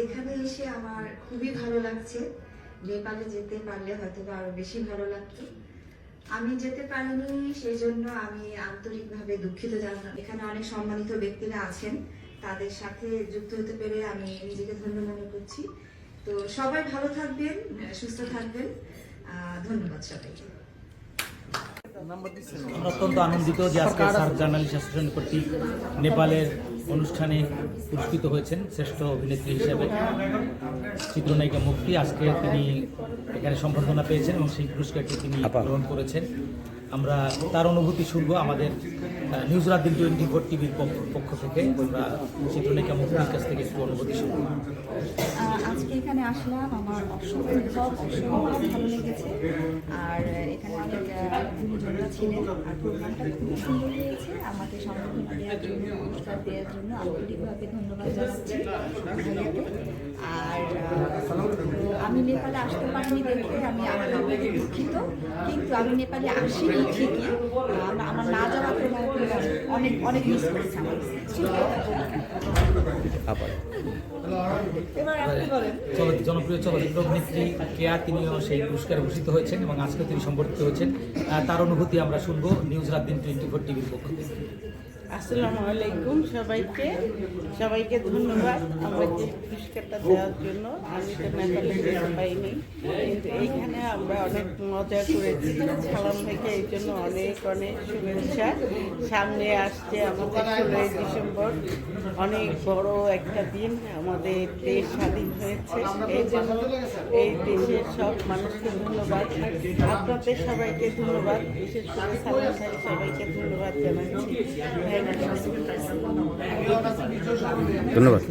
এখানে এসে আমার খুবই ভালো লাগছে নেপালে যেতে পারলে হয়তো আরও বেশি ভালো লাগতো আমি যেতে পারিনি সেই জন্য আমি আন্তরিকভাবে দুঃখিত জানালাম এখানে অনেক সম্মানিত ব্যক্তিরা আছেন তাদের সাথে যুক্ত হতে পেরে আমি নিজেকে ধন্য মনে করছি তো সবাই ভালো থাকবেন সুস্থ থাকবেন। ধন্যবাদ সবাইকে। আমরা অত্যন্ত আনন্দিত যে আজকে সার্ক জার্নালিস্ট অ্যাসোসিয়েশন কর্তৃক নেপালের অনুষ্ঠানে পুরস্কৃত হয়েছেন শ্রেষ্ঠ অভিনেত্রী হিসেবে। চিত্রনায়িকা মুক্তি আজকে তিনি এখানে সম্বর্ধনা পেয়েছেন এবং সেই পুরস্কারটি তিনি গ্রহণ করেছেন। আমরা তার অনুভূতি শুনব আমাদের নিউজ রাত দিন টোয়েন্টি ফোর টিভির পক্ষ থেকে। আমরা চিত্রনায়িকা মুক্তির কাছ থেকে একটু অনুভূতি শুনব। এখানে আসলাম, আমার অসংখ্য অসম্ভব ভালো লেগেছে। আর এখানে অনেক গুরুজনরা ছিলেন, আর প্রোগ্রামটা সুন্দর হয়েছে। আমাকে সম্বর্ধনা দেওয়ার জন্য, পুরস্কার দেওয়ার জন্য আন্তরিকভাবে ধন্যবাদ জানাচ্ছি। আর আমি নেপালে আসতে পারিনি দেখে আমি দুঃখিত। কিন্তু আমি নেপালে আসিনি ঠিকই। আমার না আমার অনেক অনেক মিস করেছে আমার জনপ্রিয় চলচ্চিত্র অভিনেত্রী কেয়া তিনিও সেই পুরস্কারে ভূষিত হয়েছেন এবং আজকে তিনি সম্বর্ধিত হয়েছেন। তার অনুভূতি আমরা শুনব নিউজ রাত দিন টোয়েন্টি ফোর টিভির পক্ষ থেকে। আসসালামু আলাইকুম সবাইকে। সবাইকে ধন্যবাদ আমাকে পুরস্কারটা দেওয়ার জন্য। আমি তো নেপালে পাইনি কিন্তু এইখানে আমরা অনেক মজা করেছি। সালাম থেকে এই জন্য অনেক অনেক শুভেচ্ছা। সামনে আসছে আমাদের ষোলোই ডিসেম্বর। অনেক বড় একটা দিন, আমাদের দেশ স্বাধীন হয়েছে। এই জন্য এই দেশের সব মানুষকে ধন্যবাদ। আপনাদের সবাইকে ধন্যবাদ। বিশেষ করে সালাম সবাইকে ধন্যবাদ জানাচ্ছি। ধন্যবাদ।